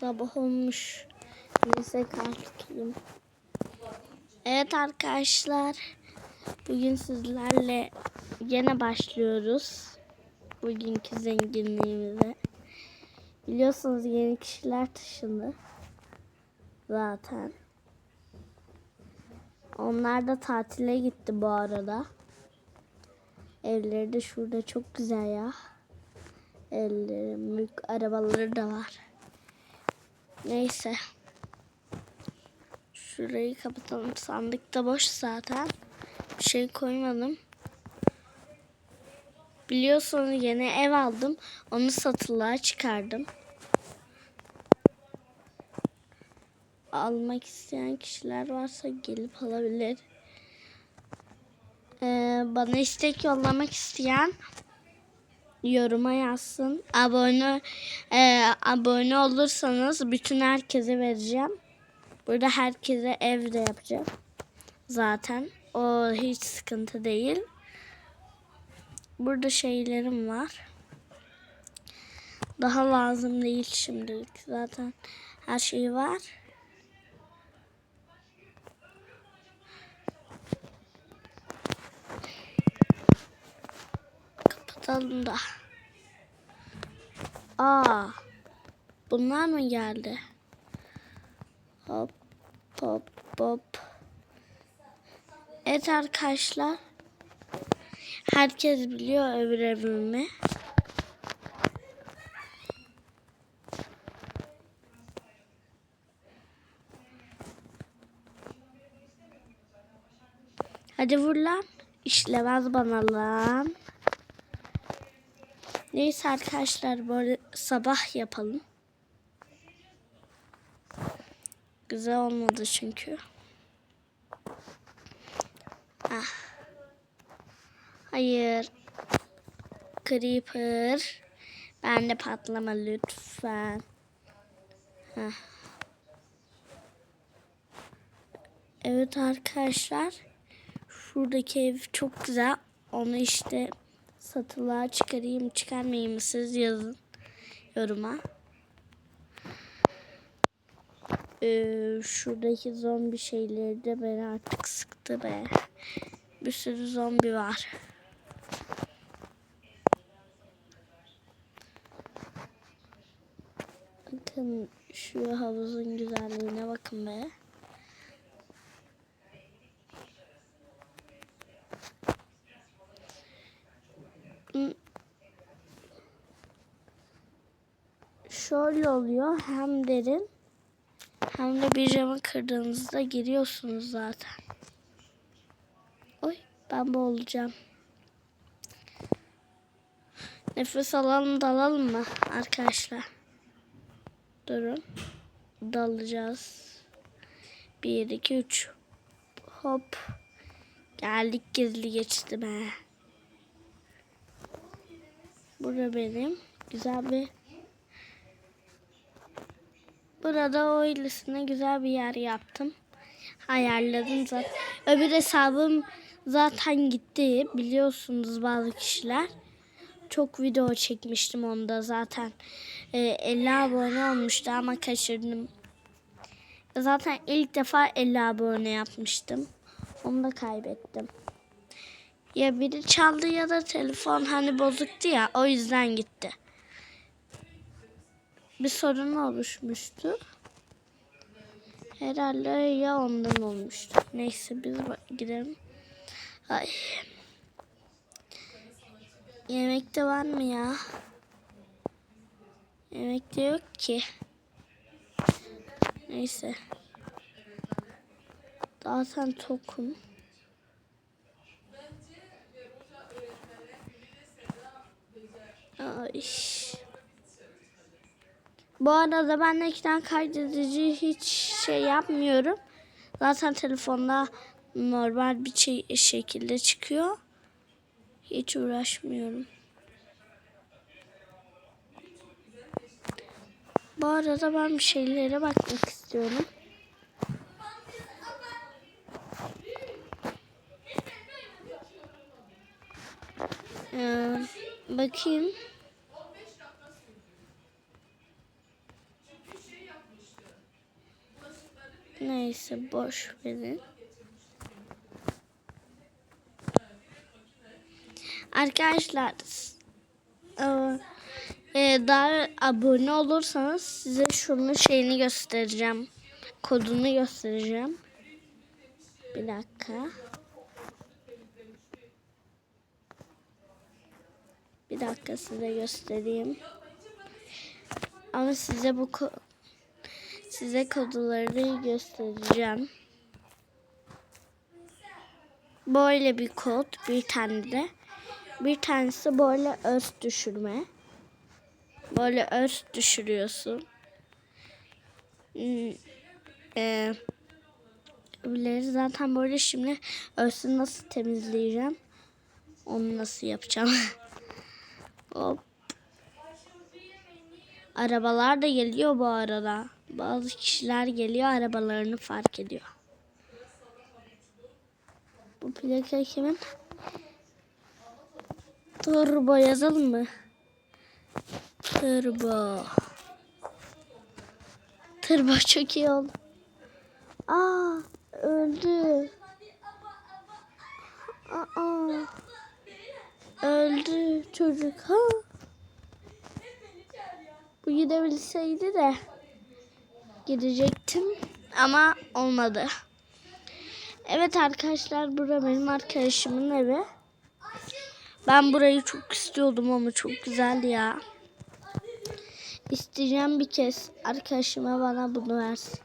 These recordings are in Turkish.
Sabah olmuş. Neyse kalkayım. Evet arkadaşlar. Bugün sizlerle yine başlıyoruz. Bugünkü zenginliğimize. Biliyorsunuz yeni kişiler taşındı. Zaten. Onlar da tatile gitti bu arada. Evleri de şurada çok güzel ya. Evleri, mülk, arabaları da var. Neyse. Şurayı kapatalım. Sandık da boş zaten. Bir şey koymadım. Biliyorsunuz yeni ev aldım. Onu satılığa çıkardım. Almak isteyen kişiler varsa gelip alabilir. Ee, bana istek yollamak isteyen yoruma yazsın. Abone e, abone olursanız bütün herkese vereceğim. Burada herkese ev de yapacağım. Zaten o hiç sıkıntı değil. Burada şeylerim var. Daha lazım değil şimdilik. Zaten her şey var. Kapatalım da. Aa. Bunlar mı geldi? Hop hop hop. Evet arkadaşlar. Herkes biliyor öbür evimi. Hadi vur lan. İşlemez bana lan. Neyse arkadaşlar böyle sabah yapalım. Güzel olmadı çünkü. Ah. Hayır. Creeper. Ben de patlama lütfen. Heh. Evet arkadaşlar. Şuradaki ev çok güzel. Onu işte satılığa çıkarayım çıkarmayayım mı siz yazın yoruma. Ee, şuradaki zombi şeyleri de beni artık sıktı be. Bir sürü zombi var. Bakın şu havuzun güzelliğine bakın be. Şöyle oluyor hem derin hem de bir camı kırdığınızda giriyorsunuz zaten. Oy ben boğulacağım. Nefes alalım dalalım mı arkadaşlar? Durun. Dalacağız. 1, 2, 3. Hop. Geldik gizli geçtim he. Burada benim güzel bir Burada öylesine güzel bir yer yaptım. Ayarladım zaten. Öbür hesabım zaten gitti. Biliyorsunuz bazı kişiler. Çok video çekmiştim onda zaten. Ee, 50 abone olmuştu ama kaçırdım. Zaten ilk defa 50 abone yapmıştım. Onu da kaybettim. Ya biri çaldı ya da telefon hani bozuktu ya o yüzden gitti bir sorun oluşmuştu. Herhalde ya ondan olmuştu. Neyse biz gidelim. Ay. Yemekte var mı ya? Yemekte yok ki. Neyse. Zaten tokum. Ay. Bu arada ben ekran kaydedici hiç şey yapmıyorum. Zaten telefonda normal bir şey, şekilde çıkıyor. Hiç uğraşmıyorum. Bu arada ben bir şeylere bakmak istiyorum. Ee, bakayım. Neyse boş verin. Arkadaşlar e, e, daha abone olursanız size şunun şeyini göstereceğim. Kodunu göstereceğim. Bir dakika. Bir dakika size göstereyim. Ama size bu size kodları göstereceğim. Böyle bir kod, bir tane de. Bir tanesi böyle öz düşürme. Böyle öz düşürüyorsun. Hmm, e, öbürleri zaten böyle şimdi özü nasıl temizleyeceğim? Onu nasıl yapacağım? Hop. Arabalar da geliyor bu arada. Bazı kişiler geliyor arabalarını fark ediyor. Bu plaka kimin? Turbo yazalım mı? Turbo. Turbo çok iyi oldu. Aa öldü. Aa öldü çocuk. Ha. Bu gidebilseydi de gidecektim ama olmadı. Evet arkadaşlar bura benim arkadaşımın evi. Ben burayı çok istiyordum ama çok güzel ya. İsteyeceğim bir kez arkadaşıma bana bunu versin.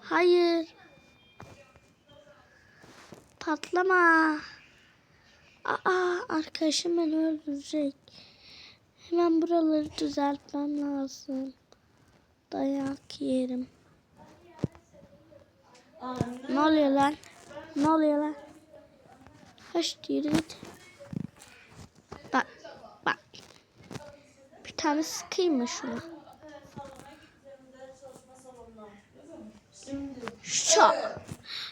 Hayır. Patlama. Aa arkadaşım beni öldürecek. Hemen buraları düzeltmem lazım. Dayak yerim. Ne oluyor lan? Ne oluyor lan? Kaç yürü. Bak bak. Bir tane sıkayım mı şuna? Şu.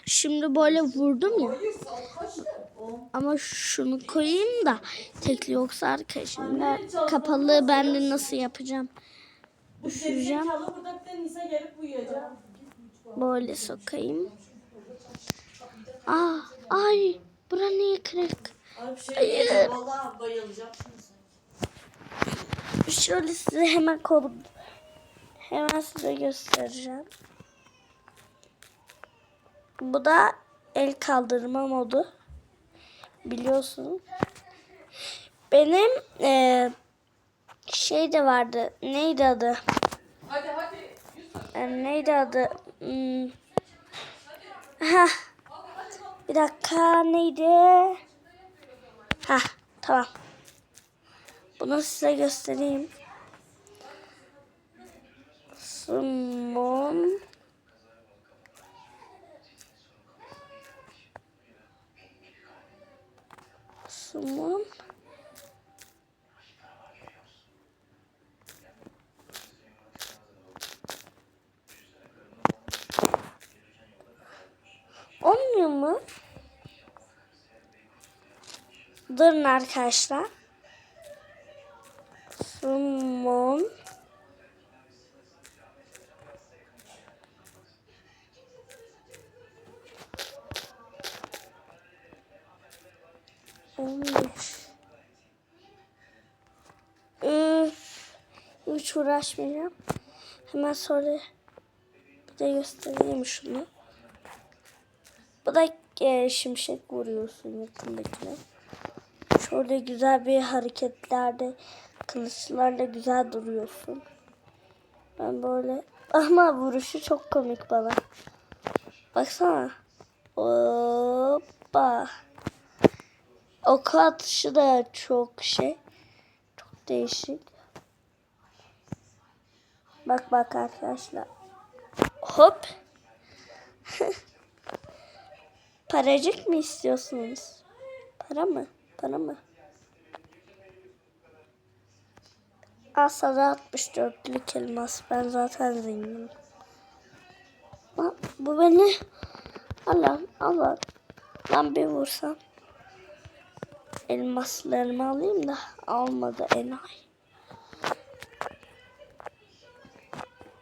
Şimdi böyle vurdum ya. Ama şunu koyayım da tekli yoksa arkadaşım ben kapalı ben de nasıl yapacağım? Uyuyacak. Böyle sokayım. Aa, ay, bura niye kırık? Abi şey Hayır. Şöyle size hemen kolu hemen size göstereceğim. Bu da el kaldırma modu. Biliyorsun. Benim eee şey de vardı. Neydi adı? Hadi hadi. E, neydi adı? Hmm. Heh. Bir dakika neydi? Ha tamam. Bunu size göstereyim. Summon. Summon. Olmuyor mu? Durun arkadaşlar. Summon. Olmuş. Üf. Hiç uğraşmayacağım. Hemen sonra bir de göstereyim şunu. Bu da e, şimşek vuruyorsun yakındakine. Şöyle güzel bir hareketlerde kılıçlarla güzel duruyorsun. Ben böyle ama vuruşu çok komik bana. Baksana. Hoppa. Ok atışı da çok şey. Çok değişik. Bak bak arkadaşlar. Hop. Paracık mı istiyorsunuz? Para mı? Para mı? Al sana 64'lük elmas. Ben zaten zenginim. Lan bu beni... Allah Allah. Lan bir vursam. Elmaslarımı alayım da almadı enayi.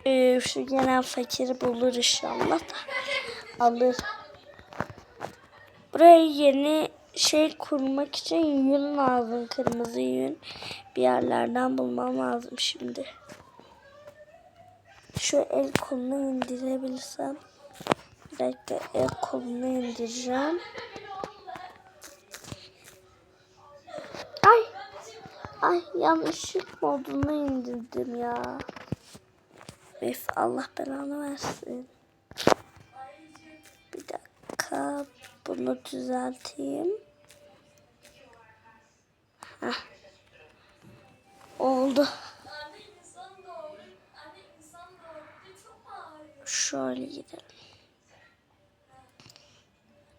Ee, şu genel fakiri bulur inşallah da alır. Buraya yeni şey kurmak için yün lazım. Kırmızı yün. Bir yerlerden bulmam lazım şimdi. Şu el kolunu indirebilirsem. Bir dakika el kolunu indireceğim. Ay. Ay yanlışlık moduna indirdim ya. Üf Allah belanı versin. Bir dakika bunu düzelteyim. Heh. Oldu. Şöyle gidelim.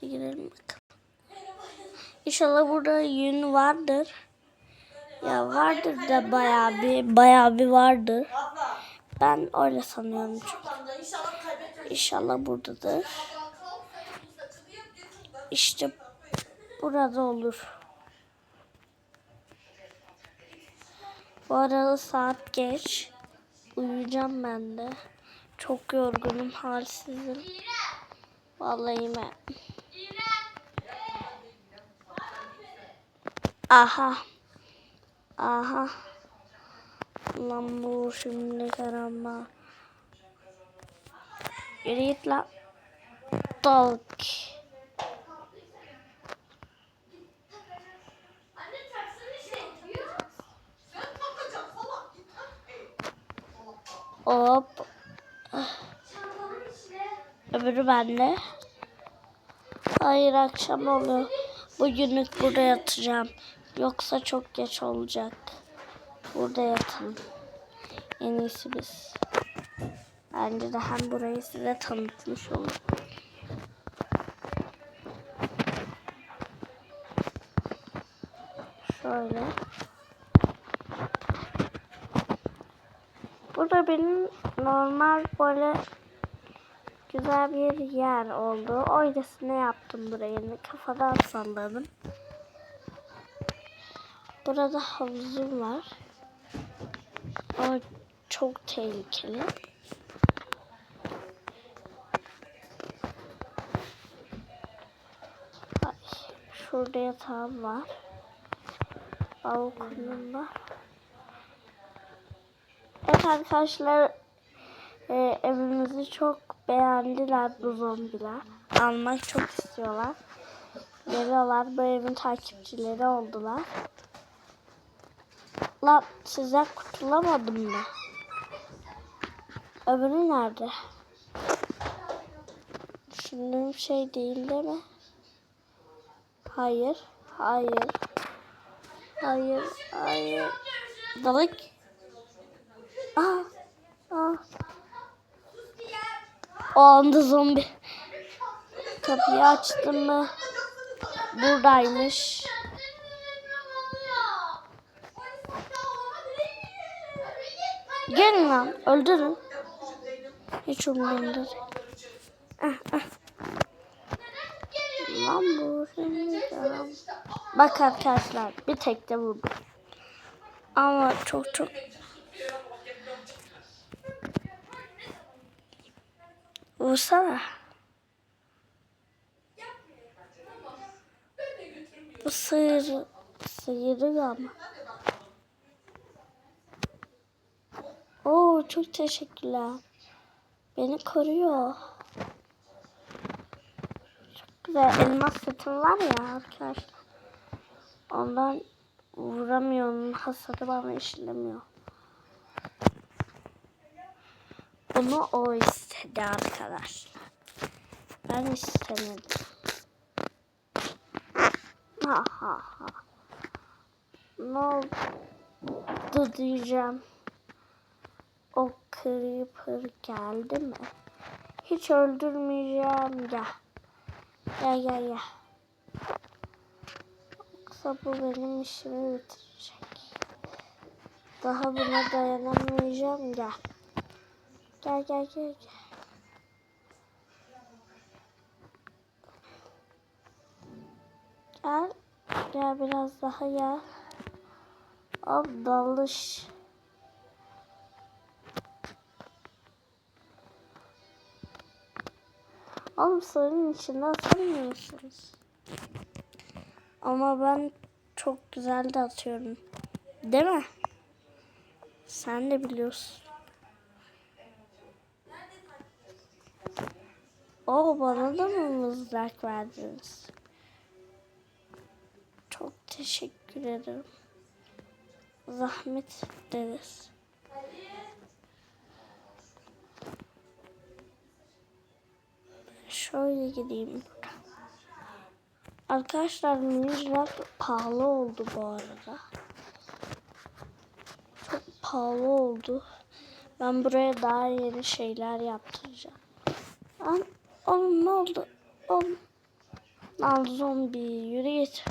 Gidelim bakalım. İnşallah burada yün vardır. Ya vardır da bayağı bir bayağı bir vardır. Ben öyle sanıyorum çünkü. İnşallah buradadır. İşte burada olur. Bu arada saat geç. Uyuyacağım ben de. Çok yorgunum, halsizim. Vallahi ben. Aha. Aha. Lan bu şimdi karamba. Yürü git lan. Dog. Hop. Öbürü bende. Hayır akşam oluyor. Bugünlük burada yatacağım. Yoksa çok geç olacak. Burada yatalım. En iyisi biz. Bence de hem burayı size tanıtmış olur. Şöyle. Burada benim normal böyle güzel bir yer oldu. Öylesine yaptım burayı. Kafadan salladım. Burada havuzum var. Ama çok tehlikeli. Ay, şurada yatağım var. Balkonum var. Arkadaşlar e, evimizi çok beğendiler bu zombiler. Almak çok istiyorlar. Geliyorlar bu evin takipçileri oldular. Lan sizden kurtulamadım mı? Öbürü nerede? Düşündüğüm şey değil değil mi? Hayır, hayır. Hayır, hayır. Balık. Aa, aa. O anda zombi. Kapıyı açtım mı? Buradaymış. Gelin lan, öldürün. Hiç umurumda. Ah, ah. Lan bu. Bak arkadaşlar bir tek de vurdum. Ama çok çok Vursana. Bu sıyır, sıyırıyor ama. Oo çok teşekkürler. Beni koruyor. Çok güzel elmas setim var ya arkadaşlar. Ondan vuramıyorum. Hasarı bana işlemiyor. Bunu o istedi arkadaşlar. Ben istemedim. Ha ha ha. Ne oldu diyeceğim. O creeper geldi mi? Hiç öldürmeyeceğim. Gel. Gel gel gel. Yoksa bu benim işimi bitirecek. Daha buna dayanamayacağım. Gel. Gel gel gel gel. Al. Gel biraz daha ya. Al dalış. Oğlum suyun içinden sanmıyorsunuz. Ama ben çok güzel de atıyorum. Değil mi? Sen de biliyorsun. O bana da mı mızrak verdiniz? Teşekkür ederim. Zahmet ederiz. Şöyle gideyim. Arkadaşlar mızrak pahalı oldu bu arada. Çok pahalı oldu. Ben buraya daha yeni şeyler yaptıracağım. Lan oğlum ne oldu? Oğlum. Lan zombi yürü git.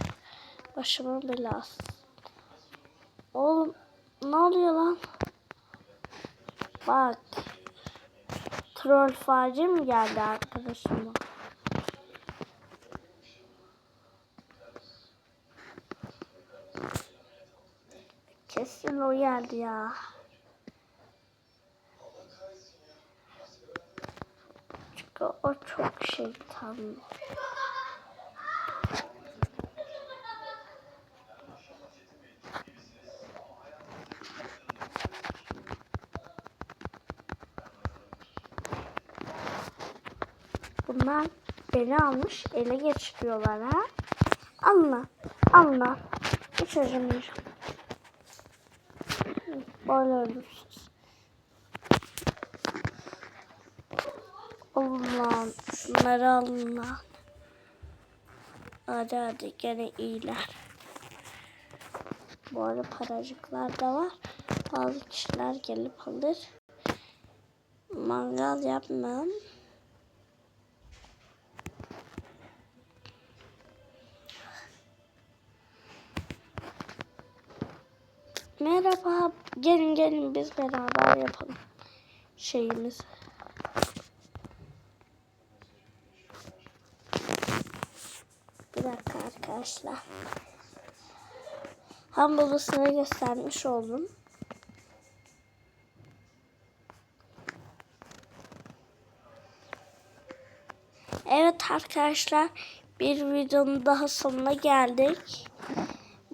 Başıma belası. Oğlum ne oluyor lan? Bak. Troll faci mi geldi arkadaşıma? Kesin o geldi ya. Çünkü o çok şeytanlı. Bunlar beni almış ele geçiriyorlar ha. Anla, anla. Hiç acımayacağım. Böyle ölürsünüz. Lan. Şunları alın lan. Hadi hadi gene iyiler. Bu arada paracıklar da var. Bazı kişiler gelip alır. Mangal yapmam. Merhaba. Gelin gelin biz beraber yapalım şeyimizi. Bir dakika arkadaşlar. Ham göstermiş oldum. Evet arkadaşlar bir videonun daha sonuna geldik.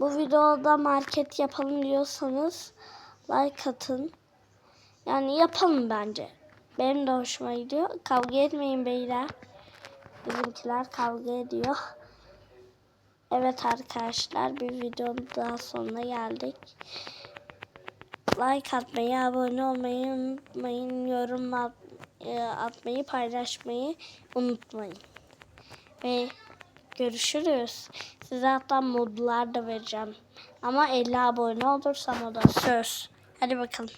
Bu videoda market yapalım diyorsanız like atın. Yani yapalım bence. Benim de hoşuma gidiyor. Kavga etmeyin beyler. Bizimkiler kavga ediyor. Evet arkadaşlar bir videonun daha sonuna geldik. Like atmayı, abone olmayı unutmayın. Yorum at- e, atmayı, paylaşmayı unutmayın. Ve görüşürüz. Size hatta modlar da vereceğim. Ama 50 abone olursam o da söz. Hadi bakalım.